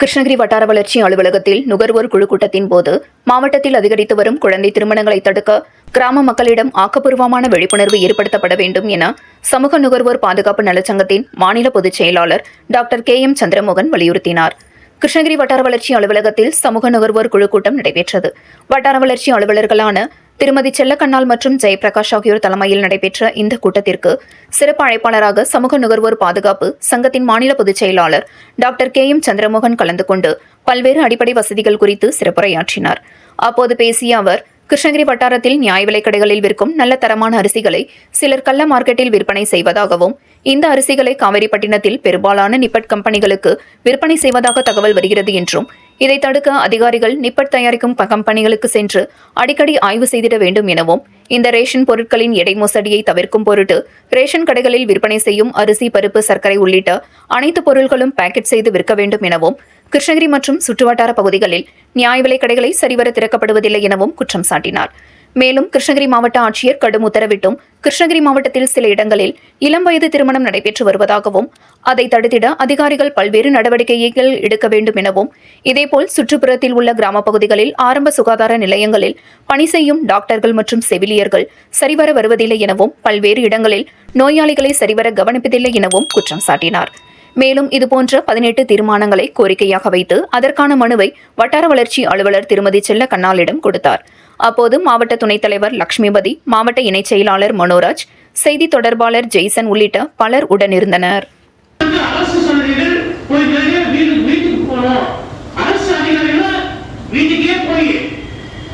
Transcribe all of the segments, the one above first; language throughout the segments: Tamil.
கிருஷ்ணகிரி வட்டார வளர்ச்சி அலுவலகத்தில் நுகர்வோர் குழு கூட்டத்தின் போது மாவட்டத்தில் அதிகரித்து வரும் குழந்தை திருமணங்களை தடுக்க கிராம மக்களிடம் ஆக்கப்பூர்வமான விழிப்புணர்வு ஏற்படுத்தப்பட வேண்டும் என சமூக நுகர்வோர் பாதுகாப்பு நலச்சங்கத்தின் மாநில பொதுச் செயலாளர் டாக்டர் கே எம் சந்திரமோகன் வலியுறுத்தினார். கிருஷ்ணகிரி வட்டார வளர்ச்சி அலுவலகத்தில் சமூக நுகர்வோர் குழு கூட்டம் நடைபெற்றது. வட்டார வளர்ச்சி அலுவலர்களான திருமதி செல்லக்கண்ணால் மற்றும் ஜெயபிரகாஷ் ஆகியோர் தலைமையில் நடைபெற்ற இந்த கூட்டத்திற்கு சிறப்பு அழைப்பாளராக சமூக நுகர்வோர் பாதுகாப்பு சங்கத்தின் மாநில பொதுச் செயலாளர் டாக்டர் கே எம் சந்திரமோகன் கலந்து கொண்டு பல்வேறு அடிப்படை வசதிகள் குறித்து சிறப்புரையாற்றினார். அப்போது பேசிய அவர் கிருஷ்ணகிரி வட்டாரத்தில் நியாய விலைக்கடைகளில் விற்கும் நல்ல தரமான அரிசிகளை சிலர் கள்ள மார்க்கெட்டில் விற்பனை செய்வதாகவும் இந்த அரிசிகளை காவேரிப்பட்டினத்தில் பெரும்பாலான நிப்பட் கம்பெனிகளுக்கு விற்பனை செய்வதாக தகவல் வருகிறது என்றும் இதை தடுக்க அதிகாரிகள் நிப்பட் தயாரிக்கும் கம்பெனிகளுக்கு சென்று அடிக்கடி ஆய்வு செய்திட வேண்டும் எனவும் இந்த ரேஷன் பொருட்களின் எடை மோசடியை தவிர்க்கும் பொருட்டு ரேஷன் கடைகளில் விற்பனை செய்யும் அரிசி பருப்பு சர்க்கரை உள்ளிட்ட அனைத்து பொருட்களும் பேக்கெட் செய்து விற்க வேண்டும் எனவும் கிருஷ்ணகிரி மற்றும் சுற்றுவட்டார பகுதிகளில் நியாய விலைக் கடைகளை சரிவர திறக்கப்படுவதில்லை எனவும் குற்றம் சாட்டினார். மேலும் கிருஷ்ணகிரி மாவட்ட ஆட்சியர் கடும் உத்தரவிட்டும் கிருஷ்ணகிரி மாவட்டத்தில் சில இடங்களில் இளம் வயது திருமணம் நடைபெற்று வருவதாகவும் அதை தடுத்திட அதிகாரிகள் பல்வேறு நடவடிக்கைகள் எடுக்க வேண்டும் எனவும் இதேபோல் சுற்றுப்புறத்தில் உள்ள கிராம பகுதிகளில் ஆரம்ப சுகாதார நிலையங்களில் பணி செய்யும் டாக்டர்கள் மற்றும் செவிலியர்கள் சரிவர வருவதில்லை எனவும் பல்வேறு இடங்களில் நோயாளிகளை சரிவர கவனிப்பதில்லை எனவும் குற்றம் சாட்டினார். மேலும் இதுபோன்ற பதினெட்டு தீர்மானங்களை கோரிக்கையாக வைத்து அதற்கான மனுவை வட்டார வளர்ச்சி அலுவலர் திருமதி செல்ல கண்ணாலிடம் கொடுத்தார். அப்போது மாவட்ட துணைத் தலைவர் லட்சுமிபதி மாவட்ட இணைச் செயலாளர் மனோராஜ் செய்தி தொடர்பாளர் ஜெய்சன் உள்ளிட்ட பலர் உடனிருந்தனர்.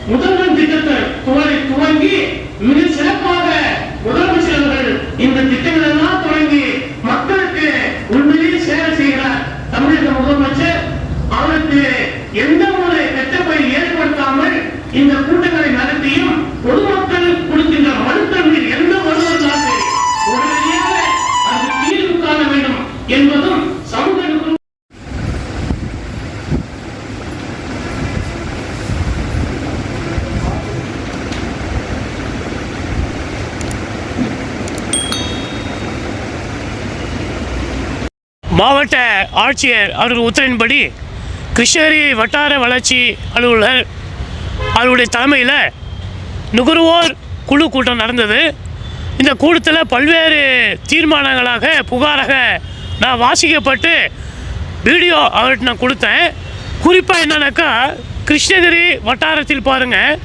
முதல்வன் திட்டத்தை துவங்கி மிக சிறப்பாக மாவட்ட ஆட்சியர் அவர்கள் உத்தரவின்படி கிருஷ்ணகிரி வட்டார வளர்ச்சி அலுவலர் அவருடைய தலைமையில் நுகர்வோர் குழு கூட்டம் நடந்தது. இந்த கூட்டத்தில் பல்வேறு தீர்மானங்களாக புகாராக நான் வாசிக்கப்பட்டு வீடியோ அவர்கிட்ட நான் கொடுத்தேன். குறிப்பாக என்னன்னாக்கா கிருஷ்ணகிரி வட்டாரத்தில் பாருங்கள்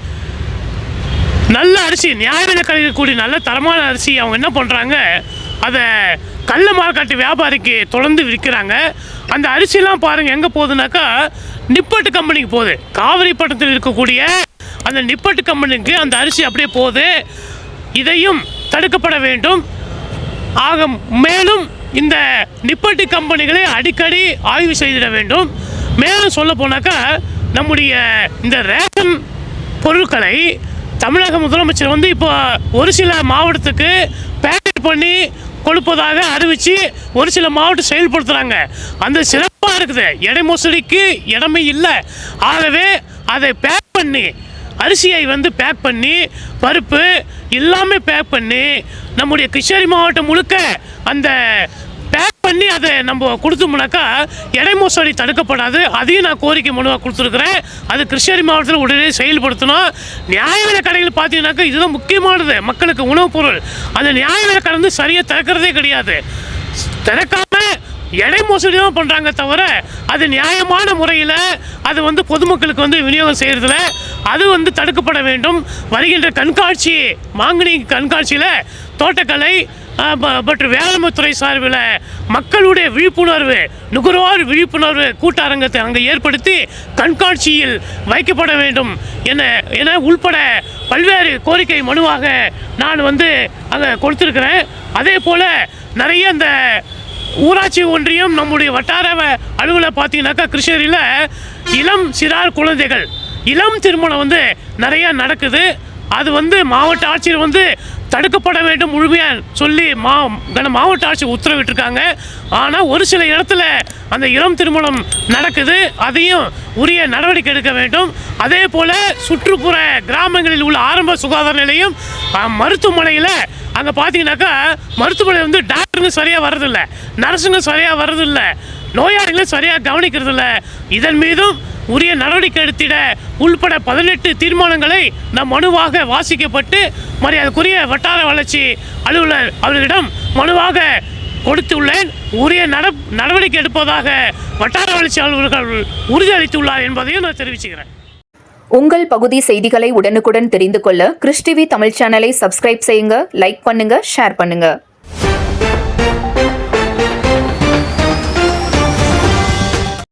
நல்ல அரிசி நியாய விலை கிடைக்கக்கூடிய நல்ல தரமான அரிசி அவங்க என்ன பண்ணுறாங்க அதை கள்ள மார்க்கெட்டு வியாபாரிக்கு தொடர்ந்து விற்கிறாங்க. அந்த அரிசிலாம் பாருங்கள் எங்கே போகுதுனாக்கா நிப்பட்டு கம்பெனிக்கு போகுது. காவிரிப்பட்டணத்தில் இருக்கக்கூடிய அந்த நிப்பட்டு கம்பெனிக்கு அந்த அரிசி அப்படியே போகுது. இதையும் தடுக்கப்பட வேண்டும். ஆக மேலும் இந்த நிப்பட்டு கம்பெனிகளை அடிக்கடி ஆய்வு செய்திட வேண்டும். மேலும் சொல்ல போனாக்கா நம்முடைய இந்த ரேஷன் பொருட்களை தமிழக முதலமைச்சர் வந்து இப்போ ஒரு சில மாவட்டத்துக்கு பேக்கெட் பண்ணி கொடுப்பதாக அறிவித்து ஒரு சில மாவட்டம் செயல்படுத்துகிறாங்க அந்த சிறப்பாக இருக்குது. இடை மோசடிக்கு இடமே இல்லை. ஆகவே அதை பேக் பண்ணி அரிசியை வந்து பேக் பண்ணி பருப்பு எல்லாமே பேக் பண்ணி நம்முடைய கிருஷ்ணகிரி மாவட்டம் முழுக்க அந்த பண்ணி அதை நம்ம கொடுத்தோம்னாக்கா எடை மோசடி தடுக்கப்படாது. அதையும் நான் கோரிக்கை மனுவாக கொடுத்துருக்குறேன். அது கிருஷ்ணகிரி மாவட்டத்தில் உடனே செயல்படுத்தணும். நியாய விலை கடைகள் பார்த்தீங்கன்னாக்கா இதுதான் முக்கியமானது. மக்களுக்கு உணவுப் பொருள். அந்த நியாய விலை கடை வந்து சரியாக திறக்கிறதே கிடையாது. திறக்காம எடை மோசடி தான் பண்ணுறாங்க தவிர அது நியாயமான முறையில் அது வந்து பொதுமக்களுக்கு வந்து விநியோகம் செய்கிறதுல அது வந்து தடுக்கப்பட வேண்டும். வருகின்ற கண்காட்சி மாங்கனி கண்காட்சியில் தோட்டக்கலை பற்று வேளாண்மைத்துறை சார்பில் மக்களுடைய விழிப்புணர்வு நுகர்வோர் விழிப்புணர்வு கூட்டரங்கத்தை அங்கே ஏற்படுத்தி கண்காட்சியில் வைக்கப்பட வேண்டும் என என உள்பட பல்வேறு கோரிக்கை மனுவாக நான் வந்து அங்கே கொடுத்துருக்கிறேன். அதே போல் நிறைய இந்த ஊராட்சி ஒன்றியம் நம்முடைய வட்டார வ- அலுவலர் பார்த்தீங்கன்னாக்கா கிருஷ்ணகிரியில் இளம் சிறார் குழந்தைகள் இளம் திருமணம் வந்து நிறைய நடக்குது. அது வந்து மாவட்ட ஆட்சியர் வந்து தடுக்கப்பட வேண்டும் முழுமையாக சொல்லி மா கன மாவட்ட ஆட்சியர் உத்தரவிட்டிருக்காங்க. ஆனால் ஒரு சில இடத்துல அந்த இளம் திருமணம் நடக்குது. அதையும் உரிய நடவடிக்கை எடுக்க வேண்டும். அதே போல் சுற்றுப்புற கிராமங்களில் உள்ள ஆரம்ப சுகாதார நிலையம் மருத்துவமனையில் அங்கே பார்த்தீங்கன்னாக்கா மருத்துவமனை வந்து டாக்டருங்க சரியாக வர்றதில்லை நர்ஸுங்க சரியாக வர்றதில்லை நோயாளிகளும் சரியாக கவனிக்கிறதில்ல. இதன் மீதும் உரிய நடவடிக்கை எடுத்திட உள்பட பதினெட்டு தீர்மானங்களை நம் மனுவாக வாசிக்கப்பட்டு மரியாதைக்குரிய வட்டார வளர்ச்சி அலுவலர் அவர்களிடம் மனுவாக கொடுத்துள்ளேன். உரிய நட நடவடிக்கை எடுப்பதாக வட்டார வளர்ச்சி அலுவலர்கள் உறுதியளித்துள்ளார் என்பதையும் நான் தெரிவிச்சுக்கிறேன். உங்கள் பகுதி செய்திகளை உடனுக்குடன் தெரிந்து கொள்ள கிறிஸ்டிவி தமிழ் சேனலை சப்ஸ்கிரைப் செய்யுங்க லைக் பண்ணுங்க ஷேர் பண்ணுங்க.